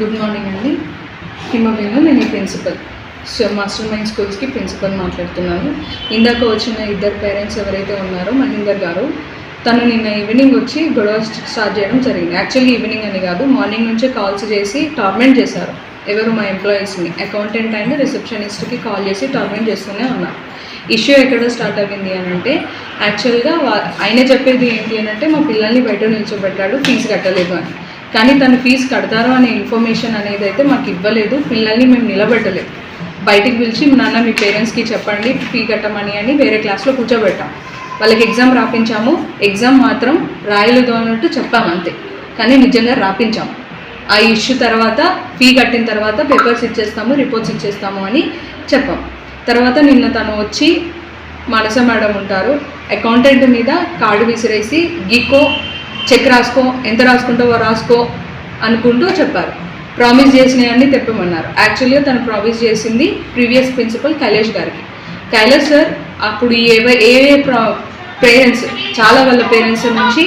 Good morning అండి. హిమవేణు నేను principal so master mind స్కూల్స్కి ప్రిన్సిపల్ మాట్లాడుతున్నాను. ఇందాక వచ్చిన ఇద్దరు పేరెంట్స్ ఎవరైతే ఉన్నారో మహేందర్ గారు తను నిన్న ఈవినింగ్ వచ్చి గొడవ స్టార్ట్ చేయడం జరిగింది. యాక్చువల్లీ ఈవినింగ్ అని కాదు మార్నింగ్ నుంచే కాల్స్ చేసి టార్మెంట్ చేశారు. ఎవరు మా ఎంప్లాయీస్ని అకౌంటెంట్ అండ్ రిసెప్షనిస్ట్కి కాల్ చేసి టార్మెంట్ చేస్తూనే ఉన్నారు. ఇష్యూ ఎక్కడ స్టార్ట్ అయ్యింది అని అంటే యాక్చువల్గా వా- ఆయన చెప్పేది ఏంటి అని అంటే మా పిల్లల్ని బయట నిల్చోబెట్టాడు ఫీజు కట్టలేదు అని. కానీ తను ఫీజు కడతారు అనే ఇన్ఫర్మేషన్ అనేది అయితే మాకు ఇవ్వలేదు. పిల్లల్ని మేము నిలబెట్టలేదు. బయటికి పిలిచి నాన్న మీ పేరెంట్స్కి చెప్పండి ఫీ కట్టమని అని వేరే క్లాస్లో కూర్చోబెట్టాం. వాళ్ళకి ఎగ్జామ్ రాపించాము. ఎగ్జామ్ మాత్రం రాయలేదు అన్నట్టు చెప్పాము అంతే. కానీ నిజంగా రాపించాము ఆ ఇష్యూ తర్వాత ఫీ కట్టిన తర్వాత పేపర్స్ ఇచ్చేస్తాము రిపోర్ట్స్ ఇచ్చేస్తాము అని చెప్పాం. తర్వాత నిన్న తను వచ్చి మనస మేడం ఉంటారు అకౌంటెంట్ మీద కార్డు విసిరేసి గీకో చెక్ రాసుకో ఎంత రాసుకుంటావో రాసుకో అనుకుంటూ చెప్పారు. ప్రామిస్ చేసినవన్నీ తెప్పమన్నారు. యాక్చువల్గా తను ప్రామిస్ చేసింది ప్రీవియస్ ప్రిన్సిపల్ కైలాష్ గారికి. కైలాష్ సార్ అప్పుడు ఏ ఏ పేరెంట్స్ చాలా వాళ్ళ పేరెంట్స్ నుంచి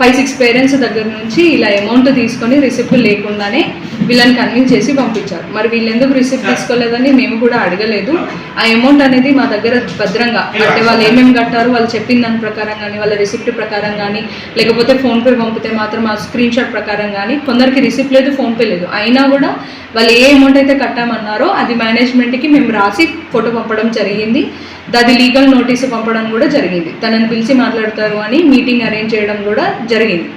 ఫైవ్ సిక్స్ పేరెంట్స్ దగ్గర నుంచి ఇలా అమౌంట్ తీసుకొని రిసిప్ట్ లేకుండానే వీళ్ళని కన్విన్స్ చేసి పంపించారు. మరి వీళ్ళు ఎందుకు రిసిప్ట్ తీసుకోలేదని మేము కూడా అడగలేదు. ఆ అమౌంట్ అనేది మా దగ్గర భద్రంగా అంటే వాళ్ళు ఏమేమి కట్టారు వాళ్ళు చెప్పిన దాని ప్రకారం కానీ వాళ్ళ రిసిప్ట్ ప్రకారం కానీ లేకపోతే ఫోన్పే పంపితే మాత్రం ఆ స్క్రీన్ షాట్ ప్రకారం కానీ కొందరికి రిసిప్ట్ లేదు ఫోన్పే లేదు. అయినా కూడా వాళ్ళు ఏ అమౌంట్ అయితే కట్టామన్నారో అది మేనేజ్మెంట్కి మేము రాసి ఫోటో పంపడం జరిగింది. అది లీగల్ నోటీసు పంపడం కూడా జరిగింది. తనని పిలిచి మాట్లాడతారు అని మీటింగ్ అరేంజ్ చేయడం కూడా జరిగింది.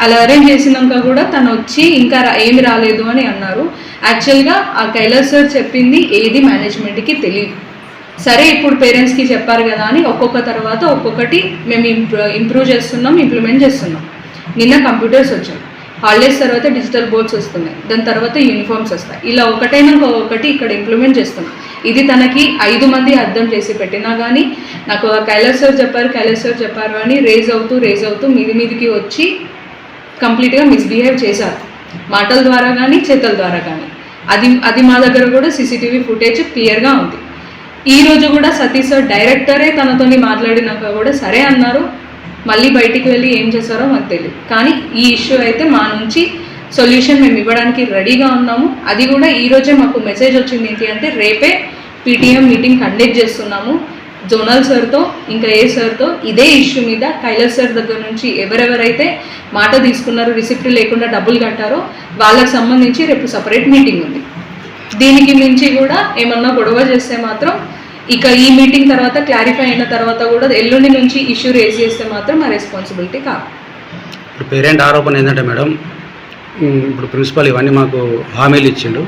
అలా అరేంజ్ చేసినాక కూడా తను వచ్చి ఇంకా రా- ఏమి రాలేదు అని అన్నారు. యాక్చువల్గా ఆ కైలాస్ సార్ చెప్పింది ఏది మేనేజ్మెంట్కి తెలియదు సరే ఇప్పుడు పేరెంట్స్కి చెప్పారు కదా అని ఒక్కొక్క తర్వాత ఒక్కొక్కటి మేము ఇంప్రూ ఇంప్రూవ్ చేస్తున్నాం ఇంప్లిమెంట్ చేస్తున్నాం. నిన్న కంప్యూటర్స్ వచ్చాయి. హాలిడేస్ తర్వాత డిజిటల్ బోర్డ్స్ వస్తున్నాయి. దాని తర్వాత యూనిఫామ్స్ వస్తాయి. ఇలా ఒకటైనా ఒకటి ఇక్కడ ఇంప్లిమెంట్ చేస్తున్నాం. ఇది తనకి ఐదు మంది అర్థం చేసి పెట్టినా కానీ నాకు కైలాస్ సార్ చెప్పారు కైలాస్ సార్ చెప్పారు అని రేజ్ అవుతూ రేజ్ అవుతూ మీది మీదికి వచ్చి కంప్లీట్గా మిస్బిహేవ్ చేశారు. మాటల ద్వారా కానీ చేతల ద్వారా కానీ అది అది మా దగ్గర కూడా సీసీటీవీ ఫుటేజ్ క్లియర్గా ఉంది. ఈ రోజు కూడా సతీష్ సార్ డైరెక్టరే తనతోని మాట్లాడినాక కూడా సరే అన్నారు. మళ్ళీ బయటికి వెళ్ళి ఏం చేశారో మాకు తెలియదు కానీ ఈ ఇష్యూ అయితే మా నుంచి సొల్యూషన్ మేము ఇవ్వడానికి రెడీగా ఉన్నాము. అది కూడా ఈరోజే మాకు మెసేజ్ వచ్చింది ఏంటి అంటే రేపే పీటీఎం మీటింగ్ కండక్ట్ చేస్తున్నాము. జోనల్ సార్తో ఇంకా ఏ సార్తో ఇదే ఇష్యూ మీద కైలాస్ సార్ దగ్గర నుంచి ఎవరెవరైతే మాట తీసుకున్నారో రిసిప్ట్ లేకుండా డబ్బులు కట్టారో వాళ్ళకి సంబంధించి రేపు సపరేట్ మీటింగ్ ఉంది. దీనికి మించి కూడా ఏమన్నా గొడవ చేస్తే మాత్రం ఇక ఈ మీటింగ్ తర్వాత క్లారిఫై అయిన తర్వాత కూడా ఎల్లుండి నుంచి ఇష్యూ రేజ్ చేస్తే మాత్రం మా రెస్పాన్సిబిలిటీ కాదు. ఇప్పుడు పేరెంట్ ఆరోపణ ఏంటంటే మేడం ఇప్పుడు ప్రిన్సిపల్ ఇవన్నీ మాకు హామీలు ఇచ్చిండు.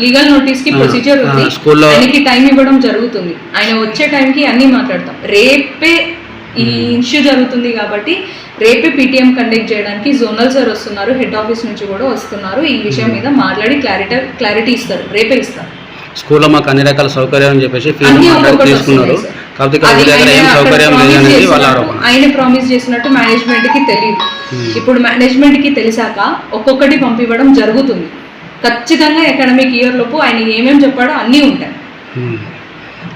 లీగల్ నోటీస్కి ప్రొసీజర్ ఉంది. స్కూల్లో- టైం ఇవ్వడం జరుగుతుంది. ఆయన వచ్చే టైంకి అన్ని మాట్లాడతాం. రేపే ఈ ఇష్యూ జరుగుతుంది కాబట్టి రేపే పీటీఎం కండక్ట్ చేయడానికి జోనల్ సార్ వస్తున్నారు. హెడ్ ఆఫీస్ నుంచి కూడా వస్తున్నారు. ఈ విషయం మీద మాట్లాడి క్లారిటీ క్లారిటీ ఇస్తారు. రేపే ఇస్తారు. స్కూల్లో మాకు అన్ని రకాల సౌకర్యాలు అని చెప్పేసి తీసుకున్నారు. కాకపోతే ఇక్కడ అది మీ దగ్గర ఏం ఆయన అక్కడ సౌకర్యం promise లేదనేది వాళ్ళ చేసినట్టు- ఆరోపణ. ఆయన ప్రామిస్ చేసినట్టు మేనేజ్మెంట్కి తెలియదు ఇప్పుడు మేనేజ్మెంట్కి తెలిసాక ఒక్కొక్కటి పంపివ్వడం జరుగుతుంది. ఖచ్చితంగా అకాడమిక్ ఇయర్ లోపు ఆయన ఏమేమి చెప్పాడో అన్నీ ఉంటాయి. ఉమ్.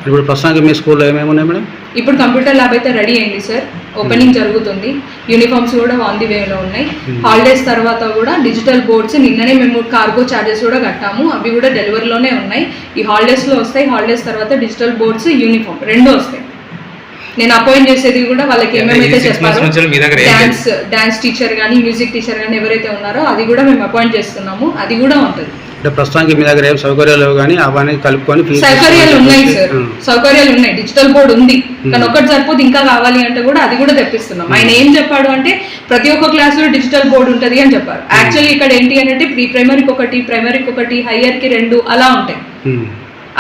ఇప్పుడు ప్రస్తుతానికి మీ స్కూల్లో ఏమేమి ఉన్నాయి మేడం? ఇప్పుడు కంప్యూటర్ ల్యాబ్ అయితే రెడీ అయింది సార్ ఓపెనింగ్ జరుగుతుంది. యూనిఫామ్స్ కూడా ఆన్ ది వేలో ఉన్నాయి. హాలిడేస్ తర్వాత కూడా డిజిటల్ బోర్డ్స్ నిన్ననే మేము కార్గో ఛార్జెస్ కూడా కట్టాము. అవి కూడా డెలివరీలోనే ఉన్నాయి. ఈ హాలిడేస్లో వస్తాయి. హాలిడేస్ తర్వాత డిజిటల్ బోర్డ్స్ యూనిఫామ్ రెండు వస్తాయి. నేను అపాయింట్ చేసేది కూడా వాళ్ళకి ఏమేమైతే చెప్పారో ఏం డాన్స్ డాన్స్ టీచర్ కానీ మ్యూజిక్ టీచర్ కానీ ఎవరైతే ఉన్నారో అది కూడా మేము అపాయింట్ చేస్తున్నాము. అది కూడా ఉంటుంది. అంటే ప్రస్తుతానికి మీ దగ్గర ఏం సౌకర్యాలు లేవు కానీ అవన్నీ కలుపుకొని ఫీజు సౌకర్యాలు ఉన్నాయి సార్. సౌకర్యాలు ఉన్నాయి. డిజిటల్ బోర్డ్ ఉంది. కానీ ఒక్కటి సరిపోతే ఇంకా కావాలి అంటే కూడా అది కూడా తెప్పిస్తున్నాం. ఆయన ఏం చెప్పాడు అంటే ప్రతి ఒక్క క్లాస్లో డిజిటల్ బోర్డు ఉంటది అని చెప్పారు. యాక్చువల్లీ ఇక్కడ ఏంటి అని అంటే ప్రీ ప్రైమరీకి ఒకటి ప్రైమరీకి ఒకటి హయ్యర్కి రెండు అలా ఉంటాయి.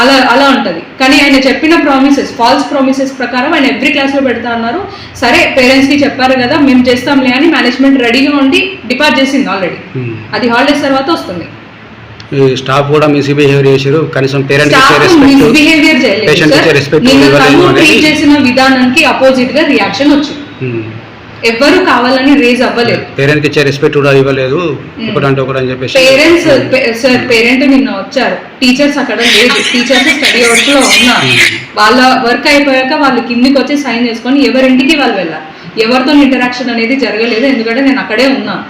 అలా అలా ఉంటది. కానీ ఆయన చెప్పిన ప్రామిసెస్ ఫాల్స్ ప్రామిసెస్ ప్రకారం ఆయన ఎవ్రీ క్లాస్లో పెడతా అన్నారు. సరే పేరెంట్స్కి చెప్పారు కదా మేము చేస్తాంలే అని మేనేజ్మెంట్ రెడీగా ఉండి డిపార్ట్ చేసింది ఆల్రెడీ. అది హాలిడేస్ తర్వాత వస్తుంది. స్టాఫ్ కూడా మిస్బిహేవియర్ చేశారు. కనీసం పేరెంట్ ఇచ్చే రెస్పెక్ట్ Patient ఇచ్చే చేసిన విధానానికి అపోజిట్గా రియాక్షన్ వచ్చింది. ఎవ్వరు కావాలని రేజ్ అవ్వలేదు. పేరెంట్కి ఇచ్చే రెస్పెక్ట్ కూడా ఇవ్వలేదు. ఒకటంటే ఒకటి అని చెప్పేసి పేరెంట్స్ సార్ పేరెంట్ నిన్న వచ్చారు. టీచర్స్ అక్కడ లేదు. టీచర్స్ స్టడీ అవర్స్లో ఉన్నారు. వాళ్ళ వర్క్ అయిపోయాక వాళ్ళు కిందికి వచ్చి సైన్ చేసుకొని ఎవరింటికి వాళ్ళు వెళ్ళారు ఎవరితో ఇంటరాక్షన్ అనేది జరగలేదు. ఎందుకంటే నేను అక్కడే ఉన్నాను.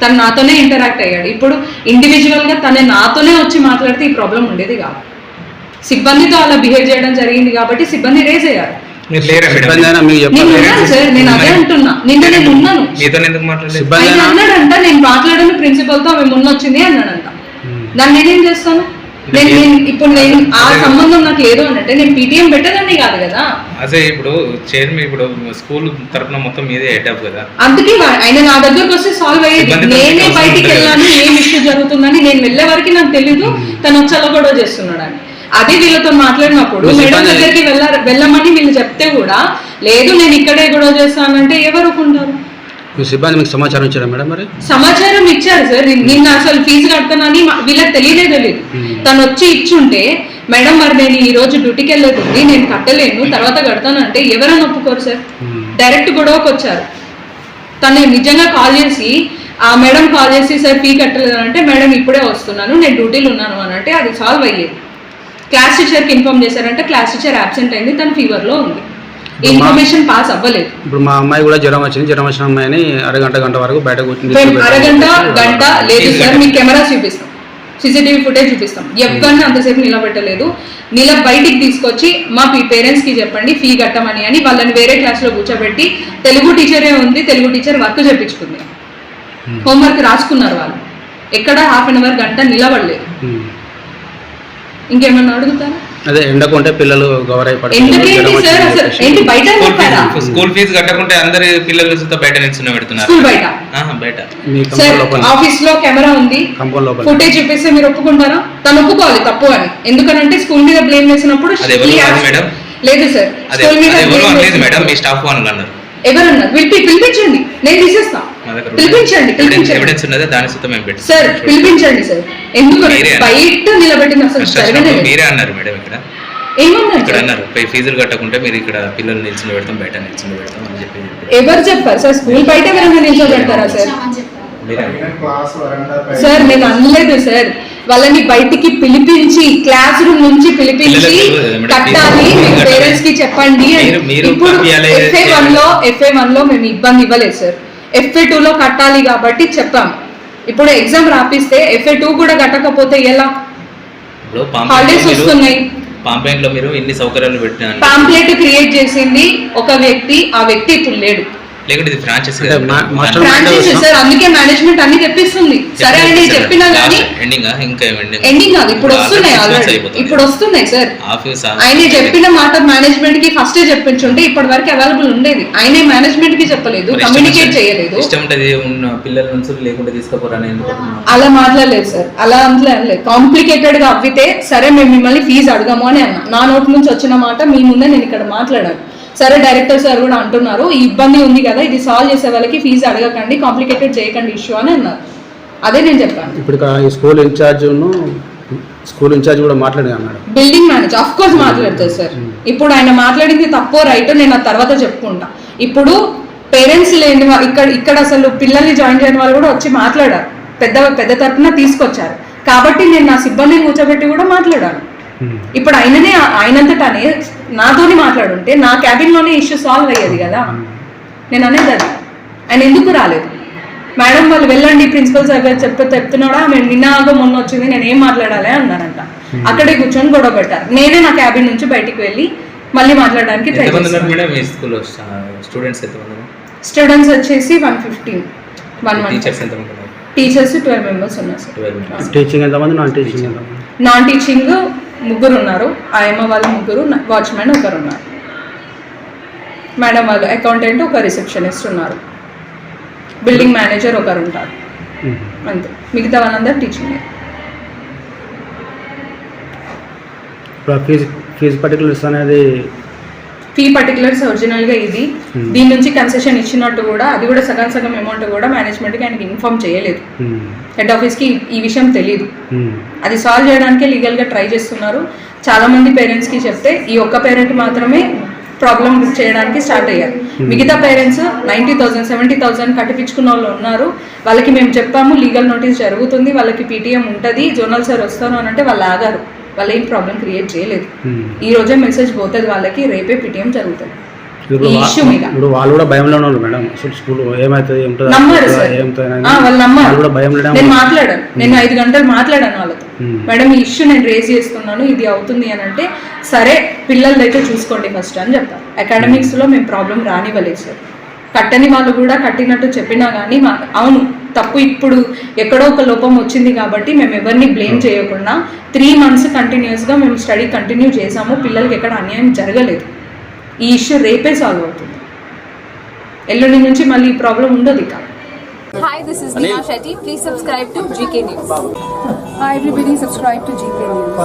తను నాతోనే ఇంటరాక్ట్ అయ్యాడు. ఇప్పుడు ఇండివిజువల్గా తనే నాతోనే వచ్చి మాట్లాడితే ఈ ప్రాబ్లం ఉండేది కాదు. సిబ్బందితో అలా బిహేవ్ చేయడం జరిగింది కాబట్టి సిబ్బంది రేజ్ అయ్యారు. నేను చెప్పాలి ఉన్నాను సార్ నేను అదే అంటున్నా. నిన్న నేను ఉన్నాను. అన్నాడంట నేను మాట్లాడను ప్రిన్సిపల్తో ఆమె మొన్న వచ్చింది అన్నాడంట. ఉమ్. దాన్ని నేనేం చేస్తాను? నేను ఇప్పుడు నేను ఆ సంబంధం నాకు లేదు అంటే నేను పీటీఎం పెట్టదండి కాదు కదా. అదే ఇప్పుడు చైర్మన్ ఇప్పుడు స్కూల్ తరపున మొత్తం మీదే హెడ్ అప్ కదా. అందుకే ఆయన నా దగ్గరకు వస్తే సాల్వ్ అయ్యేది. నేనే బయటికి. వెళ్ళాను ఏం ఇష్యూ జరుగుతుందని నేను వెళ్ళే వరకు నాకు తెలీదు. తను వచ్చి అలా గొడవ చేస్తున్నాడు అని అదే వీళ్ళతో మాట్లాడినప్పుడు మేడం దగ్గరికి వెళ్ళ వెళ్ళమని వీళ్ళు చెప్తే కూడా లేదు నేను ఇక్కడే గొడవ చేస్తానంటే ఎవరు ఒప్పుకుంటారు? మీ సిబ్బంది మీకు సమాచారం ఇచ్చారా మేడం మరి? సమాచారం ఇచ్చారు సార్. నిన్న- అసలు ఫీజు కడతానని వీళ్ళకి తెలియనే తెలియదు. Hmm. తను వచ్చి ఇచ్చుంటే మేడం మరి నేను ఈ రోజు డ్యూటీకి వెళ్ళేది ఉంది నేను కట్టలేను తర్వాత కడతానంటే ఎవరైనా ఒప్పుకోరు సార్. ఉమ్. డైరెక్ట్ గొడవకు వచ్చారు. తను నిజంగా కాల్ చేసి ఆ మేడం కాల్ చేసి సార్ ఫీ కట్టలేదు అంటే మేడం ఇప్పుడే వస్తున్నాను నేను డ్యూటీలో ఉన్నాను అని అంటే అది సాల్వ్ అయ్యేది. క్లాస్ టీచర్కి ఇన్ఫార్మ్ చేశారంటే క్లాస్ టీచర్ అబ్సెంట్ అయింది తను ఫీవర్లో ఉంది. ఇన్ఫర్మేషన్ పాస్ అవ్వలేదు. ఇప్పుడు మా అమ్మాయి కూడా జ్వరం వచ్చింది జ్వరం వచ్చిన అమ్మాయిని అరగంట గంట వరకు బయట కూర్చుని మేము అరగంట గంట లేదు సార్ మీకు కెమెరా చూపిస్తాం. సీసీటీవీ ఫుటేజ్ చూపిస్తాం. ఎవరిని అంతసేపు నిలబెట్టలేదు. నిల బయటికి తీసుకొచ్చి మా పేరెంట్స్కి చెప్పండి ఫీ కట్టమని అని వాళ్ళని వేరే క్లాస్లో కూర్చోబెట్టి తెలుగు టీచరే ఉంది తెలుగు టీచర్ వర్క్ చెప్పించుకుంది. హోంవర్క్ రాసుకున్నారు వాళ్ళు. ఎక్కడ హాఫ్ అన్ అవర్ గంట నిలబడలేదు. ఉమ్. ఇంకేమన్నా అడుగుతారా? అదే ఎండకు ఉంటే పిల్లలు గౌరవ ఎందుకేంటి సార్ అసలు ఏంటి బయట స్కూల్ ఫీజు స్కూల్ ఫీజు కట్టకుంటే అందరి పిల్లలు బయట నిల్చుని పెడుతున్నారు. స్కూల్ బయట? ఆహా, బయట. మీ సార్ కంపౌండ్ లోపల. ఆఫీస్లో కెమెరా ఉంది. ఫుటేజ్ చూపిస్తే మీరు ఒప్పుకుంటారా? తను ఒప్పుకోవాలి తప్పు అని. ఎందుకనంటే స్కూల్ మీద బ్లేమ్ మేడం? లేదు సార్ అదే స్కూల్ మీద వేసినప్పుడు- మేడం మీ స్టాఫ్ వాళ్ళు అన్నారు. ఎవరన్నారు పిలిపి పిలిపించండి. నేను తీసేస్తా. మా దగ్గర పిలిపించండి పిలిపించండి. ఎవిడెన్స్ ఉన్నదే దాని సుతం మేము పెట్టి సార్ పిలిపించండి సార్. ఎందుకు. బయట నిలబెట్టిన అసలు. మీరే అన్నారు మేడం ఇక్కడ. ఏమన్నారు ఇక్కడ సార్? అన్నారు. ఫీజులు కట్టకుంటే మీరు ఇక్కడ పిల్లల్ని నిల్చుని పెడతాం బయట నిల్చుని పెడతాం అని చెప్పి చెప్పారు. ఎవరు చెప్పారు సార్? స్కూల్ బయట ఎవరైనా నిల్చోబెడతారా సార్? సార్ నేను అనలేదు సార్. వాళ్ళని బయటికి పిలిపించి క్లాస్ రూమ్ నుంచి పిలిపించి కట్టాలి. మీ. పేరెంట్స్కి చెప్పండి ఇప్పుడు ఎఫ్ఏ. వన్లో ఎఫ్ఏ వన్లో మేము ఇబ్బంది ఇవ్వలేదు సార్ ఎఫ్ఏ టూ లో కట్టాలి కాబట్టి చెప్పాం. ఇప్పుడు ఎగ్జామ్ రాపిస్తే ఎఫ్ఏ టూ కూడా కట్టకపోతే ఎలా? హాలిడేస్ వస్తున్నాయి. పాంప్లెంట్లో మీరు ఇన్ని సౌకర్యాలు పెట్టినారు పాంప్లెట్ క్రియేట్ చేసింది ఒక వ్యక్తి ఆ వ్యక్తి ఇప్పుడు లేడు. లేకుంటే ఇది ఫ్రాంచైజ్ మాస్టర్ ఫ్రాంచైజ్ సార్ అందుకే మేనేజ్మెంట్ అన్ని తెప్పిస్తుంది సరే అని చెప్పినా కానీ ఎండింగ్ ఇంకా ఎండింగ్ ఎండింగ్ కాదు ఇప్పుడు వస్తున్నాయి ఆల్రెడీ ఇప్పుడు వస్తున్నాయి సార్. ఆఫీస్ ఆయన చెప్పిన మాట మేనేజ్మెంట్కి ఫస్టే చెప్పించుంటే ఇప్పటి వరకు అవైలబుల్ ఉండేది. ఆయనే మేనేజ్మెంట్కి చెప్పలేదు కమ్యూనికేట్ చేయలేదు. ఇష్టం ఉంటది ఉన్న పిల్లల నుంచి లేకుంటే తీసుకోపోరాని అలా మాట్లాడలేదు సార్. అలా అంతలే అనలేదు కాంప్లికేటెడ్గా అవ్వితే సరే మేము మిమ్మల్ని ఫీజు అడగము అని అన్నా. నా నోటి నుంచి వచ్చిన మాట మీ ముందే నేను ఇక్కడ మాట్లాడాను సరే డైరెక్టర్ సార్ కూడా అంటున్నారు ఈ ఇబ్బంది ఉంది కదా ఇది సాల్వ్ చేసే వాళ్ళకి ఫీజు అడగకండి కాంప్లికేటెడ్ చేయకండి ఇష్యూ అని అన్నారు. అదే నేను చెప్పాను. ఇప్పుడు ఈ స్కూల్ ఇన్ఛార్జ్ స్కూల్ ఇన్ఛార్జ్ కూడా మాట్లాడి అన్నాడు. బిల్డింగ్ మేనేజ్ ఆఫ్ కోర్స్ మాట్లాడతారు సార్ ఇప్పుడు ఆయన మాట్లాడింది తప్పో రైట్ నేను ఆ తర్వాత చెప్పుకుంటా. ఇప్పుడు పేరెంట్స్ లేని ఇక్కడ ఇక్కడ అసలు పిల్లల్ని జాయిన్ చేయని వాళ్ళు కూడా వచ్చి మాట్లాడారు. పెద్ద పెద్ద తరపున తీసుకొచ్చారు. కాబట్టి నేను నా సిబ్బందిని కూర్చోబెట్టి కూడా మాట్లాడాను. ఉమ్. ఇప్పుడు ఆయననే ఆయనంతటానే నాతోని మాట్లాడుంటే నా క్యాబిన్లోనే ఇష్యూ సాల్వ్ అయ్యేది కదా. నేను అనేది అది. ఆయన ఎందుకు రాలేదు? మేడం వాళ్ళు వెళ్ళండి ప్రిన్సిపల్ సార్ గారు చెప్పి చెప్తున్నాడా? మేము నిన్నాగా మొన్న వచ్చింది నేను ఏం మాట్లాడాలి అన్నారంట. అక్కడే కూర్చొని గొడవ పెట్టారు నేనే నా క్యాబిన్ నుంచి బయటికి వెళ్ళి మళ్ళీ మాట్లాడడానికి ట్రై స్టూడెంట్స్ స్టూడెంట్స్ వచ్చేసి one fifteen. One one teachers twelve members ఉన్నారు సార్. టీచింగ్ ఎంతమంది? Non teaching. ఎంతమంది? నాన్ టీచింగ్ ముగ్గురు ఉన్నారు ఆయమ్మ వాళ్ళు ముగ్గురు వాచ్మెన్ ఒకరు ఉన్నారు మేడం వాళ్ళు అకౌంటెంట్ ఒక రిసెప్షనిస్ట్ ఉన్నారు. బిల్డింగ్ మేనేజర్ ఒకరు ఉంటారు. అంతే. మిగతా వాళ్ళందరూ టీచింగ్. ఫీజు ఫీజు పర్టికులర్స్ అనేది ఫీ పర్టికులర్స్ ఒరిజినల్గా ఇది. Hmm. దీని నుంచి కన్సెషన్ ఇచ్చినట్టు కూడా అది కూడా సగం సగం అమౌంట్ కూడా మేనేజ్మెంట్కి ఆయనకి ఇన్ఫార్మ్ చేయలేదు. హెడ్ ఆఫీస్కి ఈ విషయం తెలియదు ఉమ్. అది సాల్వ్ చేయడానికే లీగల్గా ట్రై చేస్తున్నారు. చాలా మంది పేరెంట్స్కి చెప్తే ఈ ఒక్క పేరెంట్ మాత్రమే ప్రాబ్లం చేయడానికి స్టార్ట్ అయ్యారు. మిగతా parents ninety thousand seventy thousand కట్టిపించుకున్న వాళ్ళు ఉన్నారు. వాళ్ళకి మేము చెప్పాము లీగల్ నోటీస్ జరుగుతుంది వాళ్ళకి పీటీఎం ఉంటుంది జోనల్ సార్ వస్తాను అని అంటే వాళ్ళు ఆగారు. వాళ్ళు ఏం ప్రాబ్లం క్రియేట్ చేయలేదు. ఉమ్. ఈ రోజే మెసేజ్ పోతుంది వాళ్ళకి రేపే పీటీఎం జరుగుతుంది. ఇప్పుడు వాళ్ళు కూడా భయంలో ఉన్నారు మేడం. అసలు స్కూల్ నేను. మాట్లాడాను. నేను ఐదు గంటలు మాట్లాడాను వాళ్ళతో. ఉమ్. మేడం ఈ ఇష్యూ నేను రేజ్ చేస్తున్నాను ఇది అవుతుంది అని అంటే సరే పిల్లలది అయితే చూసుకోండి ఫస్ట్ అని చెప్తారు అకాడమిక్స్లో మేము ప్రాబ్లం రానివ్వలేదు సార్. కట్టని వాళ్ళు కూడా కట్టినట్టు చెప్పినా కానీ మా అవును తప్పు ఇప్పుడు ఎక్కడో ఒక లోపం వచ్చింది కాబట్టి మేము ఎవరిని బ్లేమ్ చేయకుండా త్రీ మంత్స్ కంటిన్యూస్గా మేము స్టడీ కంటిన్యూ చేసాము పిల్లలకి ఎక్కడ అన్యాయం జరగలేదు. ఈ ఇష్యూ రేపే సాల్వ్ అవుతుంది. ఎల్లుండి నుంచి మళ్ళీ ఈ ప్రాబ్లం ఉండదు ఇక. Hi, this is Neha Shetty. Please subscribe to GK News. Hi everybody, subscribe to GK News.